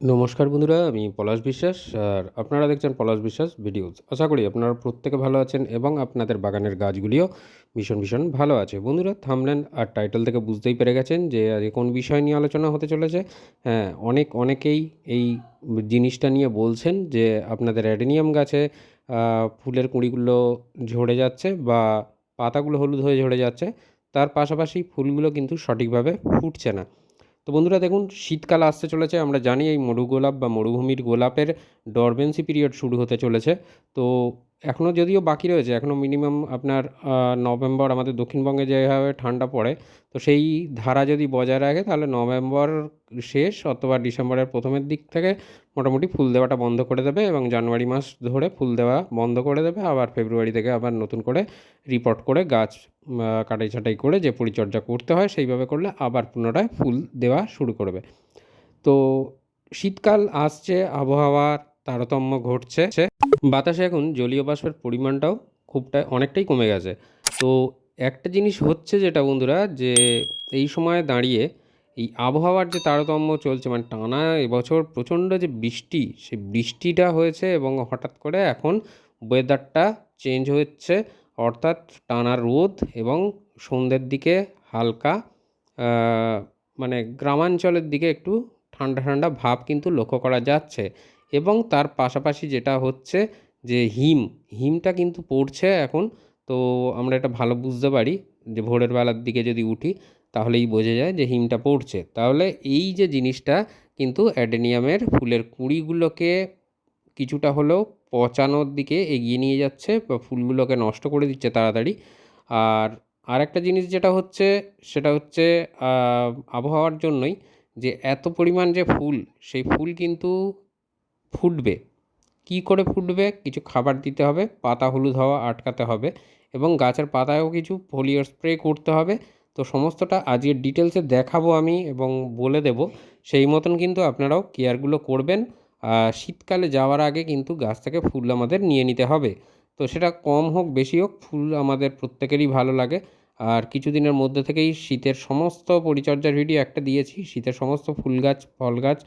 নমস্কার বন্ধুরা, আমি পলাশ বিশ্বাস, আর আপনারা দেখছেন পলাশ বিশ্বাস ভিডিওস। আশা করি আপনারা প্রত্যেকে ভালো আছেন এবং আপনাদের বাগানের গাছগুলিও ভীষণ ভীষণ ভালো আছে। বন্ধুরা, থামলেন আর টাইটেল থেকে বুঝতেই পেরে গেছেন যে আজ কোন বিষয় নিয়ে আলোচনা হতে চলেছে। হ্যাঁ অনেক অনেকেই এই জিনিসটা নিয়ে বলছেন যে আপনাদের অ্যাডেনিয়াম গাছে ফুলের কুঁড়িগুলো ঝরে যাচ্ছে বা পাতাগুলো হলুদ হয়ে ঝরে যাচ্ছে। তার পাশাপাশি ফুলগুলো কিন্তু সঠিকভাবে ফুটছে না। তো বন্ধুরা দেখুন, শীতকাল আসতে চলেছে। আমরা জানি এই মরুগোলাপ বা মরুভূমির গোলাপের ডরবেন্সি পিরিয়ড শুরু হতে চলেছে। তো এখনও যদিও বাকি রয়েছে এখনও মিনিমাম আপনার নভেম্বর আমাদের দক্ষিণবঙ্গে যেভাবে ঠান্ডা পড়ে, তো সেই ধারা যদি বজায় রাখে তাহলে নভেম্বর শেষ অথবা ডিসেম্বরের প্রথমের দিক থেকে মোটামুটি ফুল দেওয়াটা বন্ধ করে দেবে এবং জানুয়ারি মাস ধরে ফুল দেওয়া বন্ধ করে দেবে, আবার ফেব্রুয়ারি থেকে আবার নতুন করে রিপোর্ট করে গাছ কাটাই ছাটাই করে যে পরিচর্যা করতে হয় সেইভাবে করলে আবার পুনরায় ফুল দেওয়া শুরু করবে। তো শীতকাল আসছে, আবহাওয়ার তারতম্য ঘটছে। বাতাসে এখন জলীয় বাষ্পের পরিমাণটাও খুবটা অনেকটাই কমে গেছে। তো একটা জিনিস হচ্ছে যেটা বন্ধুরা, যে এই সময় দাঁড়িয়ে এই আবহাওয়ার যে তারতম্য চলছে মানে টানা এবছর প্রচণ্ড যে বৃষ্টি, সেই বৃষ্টিটা হয়েছে এবং হঠাৎ করে এখন ওয়েদারটা চেঞ্জ হচ্ছে। অর্থাৎ টানা রোদ এবং সন্ধ্যের দিকে হালকা মানে গ্রামাঞ্চলের দিকে একটু ঠান্ডা ঠান্ডা ভাব কিন্তু লক্ষ্য করা যাচ্ছে। এবং তার পাশাপাশি যেটা হচ্ছে যে হিম, হিমটা কিন্তু পড়ছে এখন। তো আমরা এটা ভালো বুঝতে পারি যে ভোরের বেলার দিকে যদি উঠি তাহলেই বোঝা যায় যে হিমটা পড়ছে। তাহলে এই যে জিনিসটা কিন্তু অ্যাডেনিয়ামের ফুলের কুঁড়িগুলোকে কিছুটা হলেও পচানোর দিকে এগিয়ে নিয়ে যাচ্ছে বা ফুলগুলোকে নষ্ট করে দিচ্ছে তাড়াতাড়ি। আর আরেকটা জিনিস যেটা হচ্ছে সেটা হচ্ছে আবহাওয়ার জন্যই যে এত পরিমাণ যে ফুল, সেই ফুল কিন্তু ফুটবে। কী করে ফুটবে? কিছু খাবার দিতে হবে, পাতা হলুদ হওয়া আটকাতে হবে এবং গাছের পাতায়ও কিছু ফোলিওর স্প্রে করতে হবে। তো সমস্তটা আজকের ডিটেলসে দেখাবো আমি এবং বলে দেব। সেই মতন কিন্তু আপনারাও কেয়ারগুলো করবেন। শীতকালে যাওয়ার আগে কিন্তু গাছ থেকে ফুল আমাদের নিয়ে নিতে হবে। তো সেটা কম হোক, বেশি হোক, ফুল আমাদের প্রত্যেকেরই ভালো লাগে। আর কিছুদিনের মধ্যে থেকেই শীতের সমস্ত পরিচর্যার ভিডিও একটা দিয়েছি। শীতের সমস্ত ফুল গাছ, ফল গাছ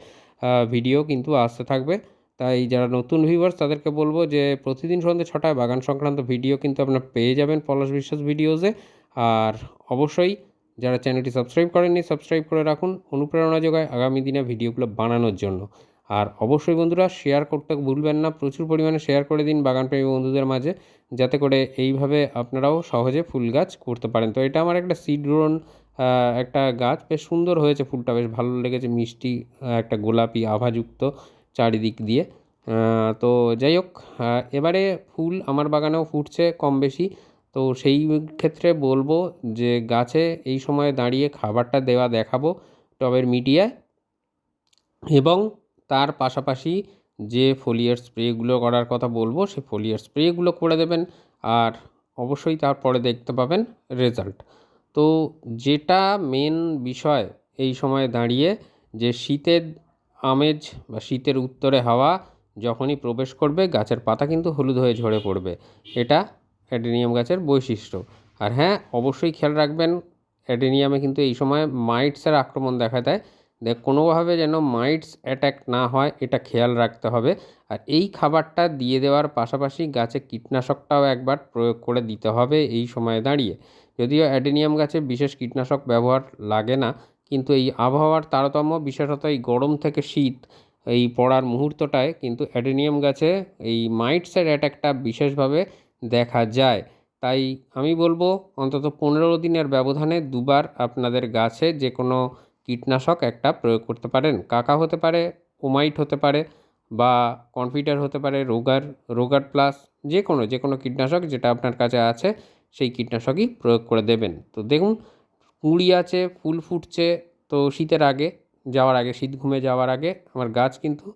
ভিডিও কিন্তু আসতে থাকবে। তাই যারা নতুন ভিউয়ার্স তাদেরকে বলব যে প্রতিদিন সন্ধ্যে ছটায় বাগান সংক্রান্ত ভিডিও কিন্তু আপনারা পেয়ে যাবেন পলাশ বিশ্বাস ভিডিওসে আর অবশ্যই যারা চ্যানেলটি সাবস্ক্রাইব করেননি সাবস্ক্রাইব করে রাখুন। অনুপ্রেরণা যোগায় আগামী দিনে ভিডিওগুলো বানানোর জন্য। আর অবশ্যই বন্ধুরা শেয়ার করতে ভুলবেন না, প্রচুর পরিমাণে শেয়ার করে দিন বাগানপ্রেমী বন্ধুদের মাঝে, যাতে করে এইভাবে আপনারাও সহজে ফুল গাছ করতে পারেন। তো এটা আমার একটা সিড ড্রোন একটা গাছ, বেশ সুন্দর হয়েছে ফুলটা, বেশ ভালো লেগেছে, মিষ্টি একটা গোলাপি, আভাযুক্ত। চারিদিক দিয়ে। তো যাই হোক এবারে ফুল আমার বাগানেও ফুটছে কম বেশি। তো সেই ক্ষেত্রে বলব যে গাছে এই সময় দাঁড়িয়ে খাবারটা দেওয়া দেখাবো টবের মিডিয়ায়। এবং তার পাশাপাশি যে ফোলিয়ার স্প্রেগুলো করার কথা বলব সেই ফোলিয়ার স্প্রেগুলো করে দেবেন আর অবশ্যই তারপরে দেখতে পাবেন রেজাল্ট। তো যেটা মেন বিষয় এই সময় দাঁড়িয়ে যে শীতের আমেজ বা শীতের উত্তরে হাওয়া যখনই প্রবেশ করবে, গাছের পাতা কিন্তু হলুদ হয়ে ঝরে পড়বে। এটা অ্যাডেনিয়াম গাছের বৈশিষ্ট্য। আর হ্যাঁ অবশ্যই খেয়াল রাখবেন, অ্যাডেনিয়ামে কিন্তু এই সময় মাইটসের আক্রমণ দেখা দেয়। দেখ, কোনোভাবে যেন মাইটস অ্যাটাক না হয়, এটা খেয়াল রাখতে হবে। আর এই খাবারটা দিয়ে দেওয়ার পাশাপাশি গাছে কীটনাশকটাও একবার প্রয়োগ করে দিতে হবে এই সময়ে দাঁড়িয়ে। যদিও অ্যাডেনিয়াম গাছে বিশেষ কীটনাশক ব্যবহার লাগে না কিন্তু এই আবহাওয়ার তারতম্য, বিশেষত এই গরম থেকে শীত, এই পড়ার মুহূর্তটায় কিন্তু অ্যাডেনিয়াম গাছে এই মাইটসের অ্যাটাকটা বিশেষভাবে দেখা যায়। তাই আমি বলব, অন্তত পনেরো দিনের ব্যবধানে দুবার আপনাদের গাছে যে কোনো কীটনাশক একটা প্রয়োগ করতে পারেন। কাকা হতে পারে, ওমাইট হতে পারে বা কনফিডার হতে পারে, রোগার রোগার প্লাস যে কোনো যে কোনো কীটনাশক যেটা আপনার কাছে আছে, সেই কীটনাশকই প্রয়োগ করে দেবেন। তো দেখুন কুঁড়ি আছে, ফুল ফুটছে, তো শীতের আগে, যাওয়ার আগে, শীত ঘুমে যাওয়ার আগে আমার গাছ কিন্তু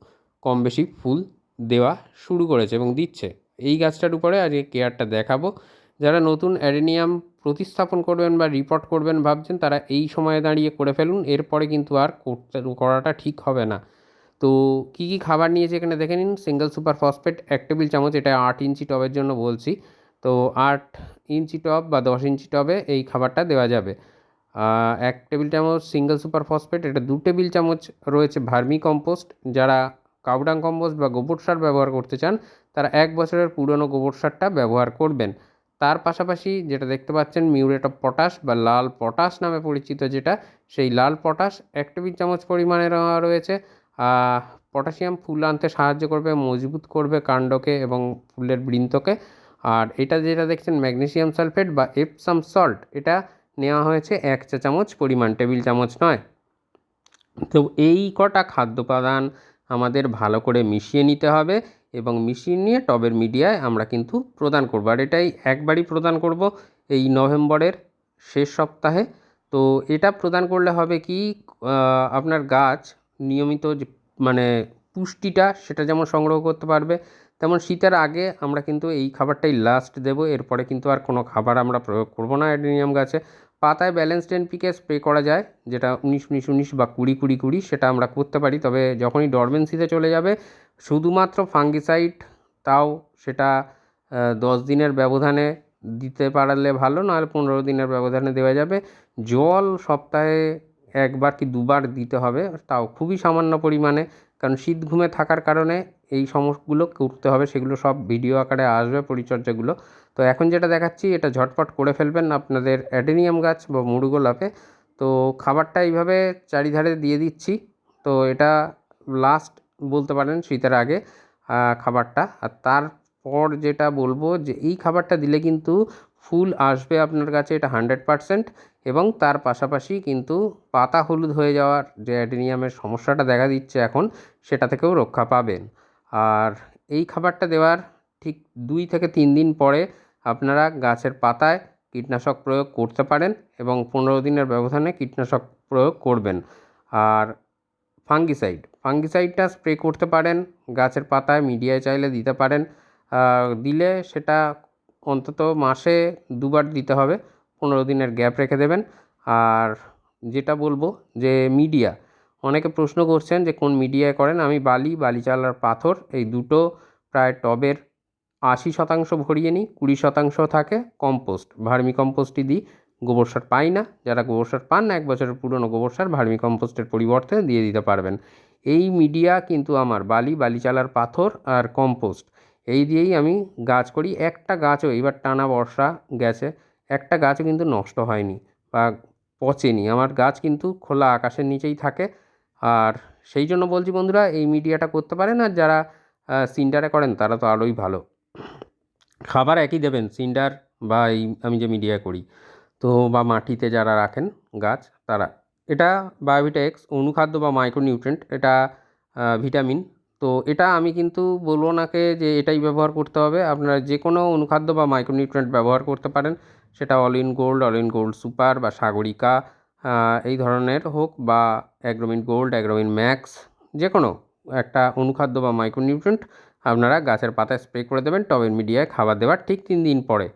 কম বেশি ফুল দেওয়া শুরু করেছে এবং দিচ্ছে। এই গাছটার উপরে আজকে কেয়ারটা দেখাবো। যারা নতুন অ্যাডেনিয়াম প্রতিস্থাপন করবেন বা রিপোর্ট করবেন ভাবছেন, তারা এই সময়ে দাঁড়িয়ে করে ফেলুন, এরপরে কিন্তু আর করতে, করাটা ঠিক হবে না। তো কী কী খাবার নিয়েছে এখানে দেখে নিন। সিঙ্গেল সুপার ফসফেট এক টেবিল চামচ, এটা আট ইঞ্চি টবের জন্য বলছি। তো আট ইঞ্চি টব বা দশ ইঞ্চি টবে এই খাবারটা দেওয়া যাবে। এক টেবিল চামচ সিঙ্গেল সুপার ফসফেট, এটা দু টেবিল চামচ রয়েছে ভার্মি কম্পোস্ট। যারা কাউডাং কম্পোস্ট বা গোবর সার ব্যবহার করতে চান, তারা এক বছরের পুরনো গোবর সারটা ব্যবহার করবেন। তার পাশাপাশি যেটা দেখতে পাচ্ছেন, মিউরেট অফ পটাশ বা লাল পটাশ নামে পরিচিত যেটা, সেই লাল পটাশ এক টেবিল চামচ পরিমাণে রয়েছে। পটাশিয়াম ফুল আনতে সাহায্য করবে, মজবুত করবে কাণ্ডকে এবং ফুলের বৃন্তকে। আর এটা যেটা দেখছেন, ম্যাগনেসিয়াম সালফেট বা এপসাম সল্ট, এটা নেওয়া হয়েছে এক চা চামচ, পরিমাণ টেবিল চামচ নয়। তো এই কটা খাদ্য উপাদান আমাদের ভালো করে মিশিয়ে নিতে হবে এবং মিশিয়ে নিয়ে টবের মিডিয়ায় আমরা কিন্তু প্রদান করব। আর এটাই একবারই প্রদান করব এই নভেম্বরের শেষ সপ্তাহে। তো এটা প্রদান করলে হবে কি আপনার গাছ নিয়মিত মানে পুষ্টিটা সেটা যেমন সংগ্রহ করতে পারবে, তেমন শীতের আগে আমরা কিন্তু এই খাবারটাই লাস্ট দেবো। এরপরে কিন্তু আর কোনো খাবার আমরা প্রয়োগ করব না অ্যাডেনিয়াম গাছে। পাতায় ব্যালেন্সড পিকে স্প্রে করা যায়, যেটা উনিশ উনিশ উনিশ বা কুড়ি কুড়ি কুড়ি সেটা আমরা করতে পারি। তবে যখনই ডরমেন্সিতে চলে যাবে, শুধুমাত্র ফাঙ্গিসাইড তাও সেটা দশ দিনের ব্যবধানে দিতে পারলে ভালো, নাহলে পনেরো দিনের ব্যবধানে দেওয়া যাবে। জল সপ্তাহে একবার কি দুবার দিতে হবে, তাও খুবই সামান্য পরিমাণে। কারণ শীত ঘুমে থাকার কারণে এই সমস্যাগুলো করতে হবে, সেগুলো সব ভিডিও আকারে আসবে, পরিচর্যাগুলো। তো এখন যেটা দেখাচ্ছি, এটা ঝটপট করে ফেলবেন আপনাদের অ্যাডেনিয়াম গাছ বা মুরুগোলাপে তো খাবারটা এইভাবে চারিধারে দিয়ে দিচ্ছি। তো এটা লাস্ট বলতে পারেন শীতের আগে খাবারটা। আর তারপর যেটা বলব যে, এই খাবারটা দিলে কিন্তু ফুল আসবে আপনার কাছে, এটা হান্ড্রেড পারসেন্ট এবং তার পাশাপাশি কিন্তু পাতা হলুদ হয়ে যাওয়ার যে অ্যাডেনিয়ামের সমস্যাটা দেখা দিচ্ছে এখন, সেটা থেকেও রক্ষা পাবেন। আর এই খাবারটা দেওয়ার ঠিক দুই থেকে তিন দিন পরে আপনারা গাছের পাতায় কীটনাশক প্রয়োগ করতে পারেন এবং পনেরো দিনের ব্যবধানে কীটনাশক প্রয়োগ করবেন। আর ফাঙ্গিসাইড, ফাঙ্গিসাইডটা স্প্রে করতে পারেন, গাছের পাতায় মিডিয়ায় চাইলে দিতে পারেন। দিলে সেটা অন্তত মাসে দুবার দিতে হবে। পনেরো দিনের গ্যাপ রেখে দেবেন। আর যেটা বলব যে মিডিয়া, অনেকে প্রশ্ন করছেন যে কোন মিডিয়ায় করেন? আমি বালি বালি চালার পাথর এই দুটো প্রায় টবের আশি শতাংশ ভরিয়ে নিই, কুড়ি শতাংশ থাকে কম্পোস্ট। ভার্মি কম্পোস্টই দিই, গোবর সার পাই না। যারা গোবর সার পান না, এক বছরের পুরনো গোবর সার ভার্মি কম্পোস্টের পরিবর্তে দিয়ে দিতে পারবেন। এই মিডিয়া কিন্তু আমার বালি বালি চালার পাথর আর কম্পোস্ট। এই দিয়েই আমি গাছ করি। একটা গাছও এবার টানা বর্ষা গেছে, একটা গাছও কিন্তু নষ্ট হয়নি বা পচেনি। আমার গাছ কিন্তু খোলা আকাশের নিচেই থাকে। আর সেই জন্য বলছি বন্ধুরা, এই মিডিয়াটা করতে পারেন আর যারা সিন্ডারে করেন তারা তো আরোই ভালো। খাবার একই দেবেন, সিন্ডার বা এই আমি যে মিডিয়া করি। তো বা মাটিতে যারা রাখেন গাছ, তারা। এটা বায়োভিটা এক্স অনুখাদ্য বা মাইক্রোনিউট্রেন্ট এটা ভিটামিন তো এটা আমি কিন্তু বলব ওনাকে যে এটাই ব্যবহার করতে হবে। আপনারা যে কোনো অনুখাদ্য বা মাইক্রোনিউট্রেন্ট ব্যবহার করতে পারেন। সেটা all in gold all in gold super বা সাগরিকা এই ধরনের হোক বা অ্যাগ্রোমিন গোল্ড অ্যাগ্রোমিন ম্যাক্স যে কোনো একটা অনুখাদ্য বা মাইক্রোনিউট্রেন্ট আপনারা গাছের পাতায় স্প্রে করে দেবেন টবের মিডিয়ায় খাবার দেওয়ার ঠিক তিন দিন পরে।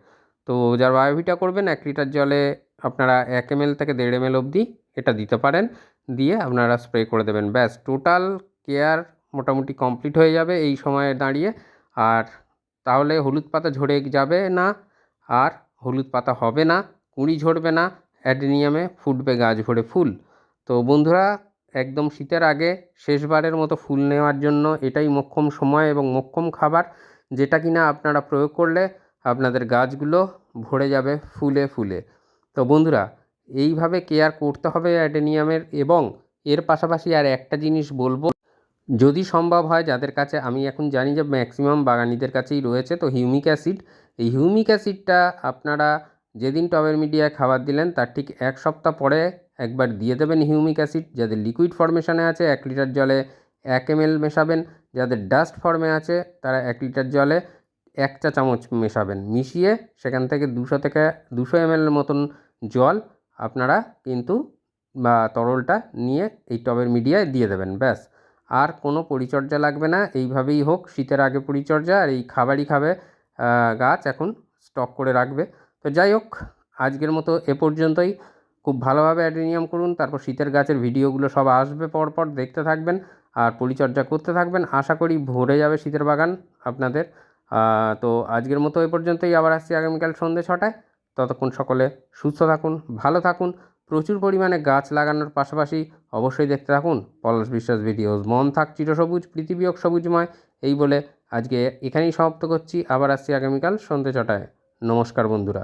তো যারা বায়োভিটা করবেন, এক লিটার জলে আপনারা এক এম থেকে দেড় এম অবধি এটা দিতে পারেন। দিয়ে আপনারা স্প্রে করে দেবেন। ব্যাস টোটাল কেয়ার মোটামুটি কমপ্লিট হয়ে যাবে এই সময়ে দাঁড়িয়ে। আর তাহলে হলুদ পাতা ঝরে যাবে না, আর হলুদ পাতা হবে না, কুঁড়ি ঝরবে না, অ্যাডেনিয়ামে ফুটবে গাছ ভরে ফুল। তো বন্ধুরা, একদম শীতের আগে শেষবারের মতো ফুল নেওয়ার জন্য এটাই মোক্ষম সময় এবং মোক্ষম খাবার, যেটা কিনা আপনারা প্রয়োগ করলে আপনাদের গাছগুলো ভরে যাবে ফুলে ফুলে। তো বন্ধুরা, এইভাবে কেয়ার করতে হবে অ্যাডেনিয়ামের এবং এর পাশাপাশি আর একটা জিনিস বলব যদি সম্ভব হয়, যাদের কাছে আমি এখন জানি যে ম্যাক্সিমাম বাগানিদের কাছেই রয়েছে, তো হিউমিক অ্যাসিড এই হিউমিক অ্যাসিডটা আপনারা যেদিন টবের মিডিয়ায় খাবার দিলেন, তার ঠিক এক সপ্তাহ পরে একবার দিয়ে দেবেন হিউমিক অ্যাসিড যাদের লিকুইড ফর্মেশনে আছে, এক লিটার জলে এক এম মেশাবেন। যাদের ডাস্ট ফর্মে আছে, তারা এক লিটার জলে এক চা চামচ মেশাবেন। মিশিয়ে সেখান থেকে দুশো থেকে দুশো এম মতন জল আপনারা কিন্তু বা তরলটা নিয়ে এই টবের মিডিয়ায় দিয়ে দেবেন, ব্যাস। আর কোনো পরিচর্যা লাগবে না। এইভাবেই হোক, শীতের আগে পরিচর্যা আর এই খাবারই খাবে গাছ এখন স্টক করে রাখবে। তো যাই হোক, আজকের মতো এ পর্যন্তই। খুব ভালোভাবে অ্যাডেনিয়াম করুন, তারপর শীতের গাছের ভিডিওগুলো সব আসবে পরপর, দেখতে থাকবেন আর পরিচর্যা করতে থাকবেন। আশা করি ভরে যাবে শীতের বাগান আপনাদের। তো আজকের মতো এ পর্যন্তই। আবার আসছি আগামীকাল সন্ধ্যে ছটায়। ততক্ষণ সকলে সুস্থ থাকুন, ভালো থাকুন। প্রচুর পরিমাণে গাছ লাগানোর পাশাপাশি অবশ্যই দেখতে থাকুন পলাশ বিশ্বাস ভিডিওস। মন থাক চিরসবুজ পৃথিবী হোক সবুজময়। এই বলে আজকে এখানেই সমাপ্ত করছি। আবার আসছি আগামীকাল সন্ধ্যে ছটায়। নমস্কার বন্ধুরা।